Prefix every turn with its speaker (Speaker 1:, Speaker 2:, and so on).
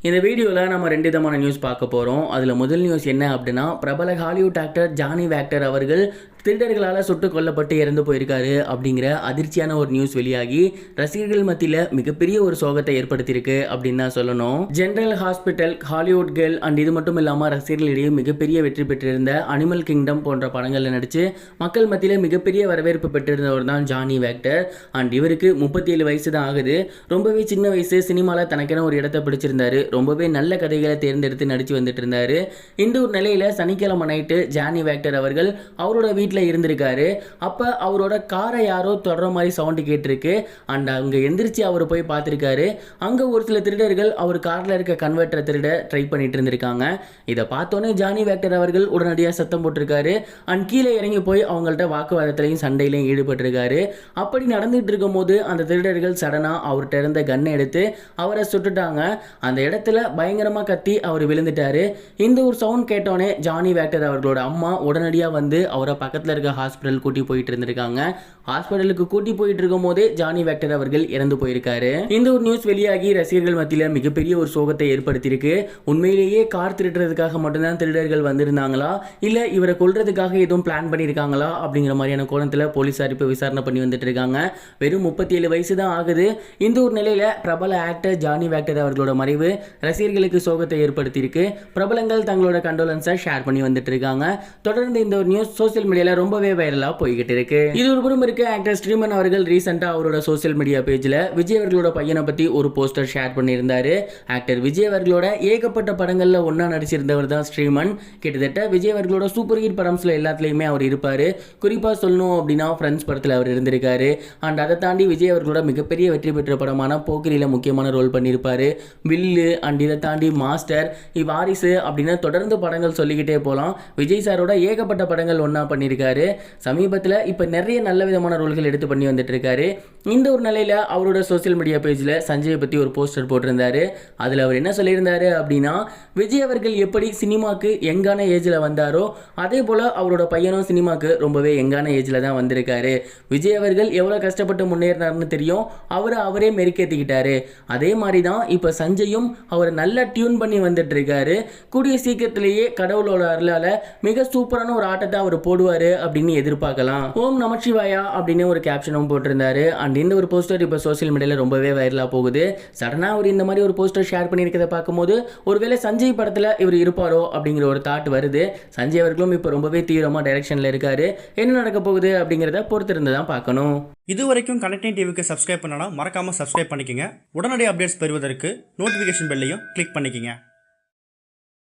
Speaker 1: இந்த வீடியோவில் நம்ம ரெண்டு விதமான நியூஸ் பார்க்க போகிறோம் அதில் முதல் நியூஸ் என்ன அப்படின்னா பிரபல ஹாலிவுட் ஆக்டர் ஜானி வேக்டர் அவர்கள் திருடர்களால் சுட்டுக் கொல்லப்பட்டு இறந்து போயிருக்காரு அப்படிங்கிற அதிர்ச்சியான ஒரு நியூஸ் வெளியாகி ரசிகர்கள் மத்தியில் மிகப்பெரிய ஒரு சோகத்தை ஏற்படுத்தியிருக்கு அப்படின்னு தான் சொல்லணும். General hospital Hollywood girl and இது மட்டும் இல்லாமல் ரசிகர்களிடையே மிகப்பெரிய வெற்றி பெற்றிருந்த அனிமல் கிங்டம் போன்ற படங்களில் நடித்து மக்கள் மத்தியில் மிகப்பெரிய வரவேற்பு பெற்றிருந்தவர் தான் ஜானி வேக்டர் அண்ட் இவருக்கு முப்பத்தி ஏழு வயசு தான் ஆகுது. ரொம்பவே சின்ன வயசு சினிமாவில் தனக்கென ஒரு இடத்தை பிடிச்சிருந்தாரு. ரொம்பவே நல்ல கதைகளை தேர்ந்தெடுத்து நடித்து வந்துட்டு இருந்தாரு. இந்த ஒரு நிலையில் சனிக்கிழமை நைட்டு ஜானி வேக்டர் அவர்கள் அவரோட வீட்டில் இருந்திருக்காரு. அப்போ அவரோட காரை யாரோ தொடர மாதிரி சவுண்டு கேட்டிருக்கு. அண்ட் அங்கே எந்திரிச்சு அவர் போய் பார்த்துருக்காரு. அங்கே ஒரு சில திருடர்கள் அவர் காரில் இருக்க கன்வெர்ட்டரை திருட ட்ரை பண்ணிட்டு இருந்திருக்காங்க. இதை பார்த்தோன்னே ஜானி வேக்டர் அவர்கள் உடனடியாக சத்தம் போட்டிருக்காரு. அண்ட் கீழே இறங்கி போய் அவங்கள்ட்ட வாக்குவாதத்திலையும் சண்டையிலையும் ஈடுபட்டிருக்காரு. அப்படி நடந்துகிட்டு இருக்கும்போது அந்த திருடர்கள் சடனாக அவர்கிட்ட இருந்த கன்னை எடுத்து அவரை சுட்டுட்டாங்க. அந்த இடத்துல பயங்கரமாக கத்தி அவர் விழுந்துட்டாரு. இந்த ஒரு சவுண்ட் கேட்டோன்னே ஜானி வேக்டர் அவர்களோட அம்மா உடனடியாக வந்து அவரை பக்கத்தில் இருக்க ஹாஸ்பிட்டல் கூட்டி போயிட்டு இருந்திருக்காங்க. ஹாஸ்பிட்டலுக்கு கூட்டி போயிட்டு இருக்கும் போதே ஜானி வேக்டர் அவர்கள் இறந்து போயிருக்காரு. இந்த ஒரு நியூஸ் வெளியாகி ரசிகர்கள் மத்தியில் மிகப்பெரிய ஒரு சோகத்தை ஏற்படுத்தியிருக்கு. உண்மையிலேயே கார் திருடுறதுக்காக மட்டும்தான் திருடர்கள் வந்திருந்தாங்களா? இல்லை இவரை கொல்றதுக்காக எதுவும் பிளான் பண்ணியிருக்காங்களா? அப்படிங்கிற மாதிரியான கோணத்தில் போலீஸார் இப்போ விசாரணை பண்ணி வந்துட்டு இருக்காங்க. வெறும் முப்பத்தி ஏழு வயசு தான் ஆகுது. இந்த ஒரு நிலையில் பிரபல ஆக்டர் ஜானி வேக்டர் அவர்களோட மறைவு ரசிகர்களுக்கு சோகத்தை ஏற்படுத்தியிருக்கு. பிரபலங்கள் தங்களோட கண்டோலன்ஸை ஷேர் பண்ணி வந்துட்டு இருக்காங்க. தொடர்ந்து இந்த ஒரு நியூஸ் சோசியல் மீடியால ரொம்பவே வைரலா போய்கிட்டு இருக்கு. இது ஒரு புறம் இருக்கு. ஆக்டர் ஸ்ரீமன் அவர்கள் ரீசெண்டா அவரோட சோசியல் மீடியா பேஜ்ல விஜய் அவர்களோட பையனை பத்தி ஒரு போஸ்டர் ஷேர் பண்ணியிருந்தாரு. ஆக்டர் விஜய் அவர்களோட ஏகப்பட்ட படங்கள்ல ஒன்றா நடிச்சிருந்தவர் தான் ஸ்ரீமன். கிட்டத்தட்ட விஜய் அவர்களோட சூப்பர் ஹிட் படம்ஸ்ல எல்லாத்துலயுமே அவர் இருப்பாரு. குறிப்பா சொல்லணும் அப்படின்னா ஃப்ரெண்ட்ஸ் படத்துல அவர் இருந்திருக்காரு. அண்ட் அதை தாண்டி விஜய் அவர்களோட மிகப்பெரிய வெற்றி பெற்ற படமான போக்கிரியில முக்கியமான ரோல் பண்ணியிருப்பாரு. வில்லு அண்ட் இதை தாண்டி மாஸ்டர் வாரிசு அப்படின்னு தொடர்ந்து படங்கள் சொல்லிக்கிட்டே போகலாம் விஜய் சாரோட ஏகப்பட்ட படங்கள் ஒன்றா பண்ணியிருக்காரு. சமீபத்தில் இப்போ நிறைய நல்ல விதமான ரோல்கள் எடுத்து பண்ணி வந்துட்டு இருக்காரு. இந்த ஒரு நிலையில் அவரோட சோஷியல் மீடியா பேஜில் சஞ்சயை பற்றி ஒரு போஸ்டர் போட்டிருந்தாரு. அதில் அவர் என்ன சொல்லியிருந்தாரு அப்படின்னா விஜய் அவர்கள் எப்படி சினிமாக்கு எங்கான ஏஜில் வந்தாரோ அதே போல் அவரோட பையனும் சினிமாக்கு ரொம்பவே எங்கான ஏஜில் தான் வந்திருக்காரு. விஜய் அவர்கள் எவ்வளோ கஷ்டப்பட்டு முன்னேறினார்னு தெரியும். அவரை அவரே மெருக்கேற்றிக்கிட்டாரு அதே மாதிரி தான் இப்போ சஞ்சயும் அவரை நல்லா டியூன் பண்ணி வந்துட்டு இருக்காரு கூடிய சீக்கிரத்திலேயே கடவுளோட அருளால் மிக சூப்பரான ஒரு ஆட்டத்தை அவர் போடுவார் அப்படின்னு எதிர்பார்க்கலாம். ஓம் நமச்சிவாயா அப்படின்னு ஒரு கேப்ஷனும் போட்டிருந்தாரு. அண்ட் இந்த ஒரு போஸ்டர் இப்போ சோஷியல் மீடியாவில் ரொம்பவே வைரலாக போகுது. சடனாக அவர் இந்த மாதிரி ஒரு போஸ்டர் ஷேர் பண்ணியிருக்கிறத பார்க்கும்போது ஒருவேளை சஞ்சய் படத்தில் இவர் இருப்பாரோ அப்படிங்கிற ஒரு தாட் வருது. சஞ்சய் அவர்களும் இப்போ ரொம்பவே தீவிரமாக டைரக்ஷனில் இருக்காரு. என்ன நடக்க போகுது அப்படிங்கிறத பொறுத்திருந்து தான் பார்க்கணும்.
Speaker 2: இது வரைக்கும் கனெக்டிங் டிவிக்கு சப்ஸ்கிரைப் பண்ணனா மறக்காமல் சப்ஸ்கிரைப் பண்ணிக்கங்க. உடனடி அப்டேட்ஸ் பெறுவதற்கு நோட்டிஃபிகேஷன் பெல்லையும் கிளிக் பண்ணிக்கங்க.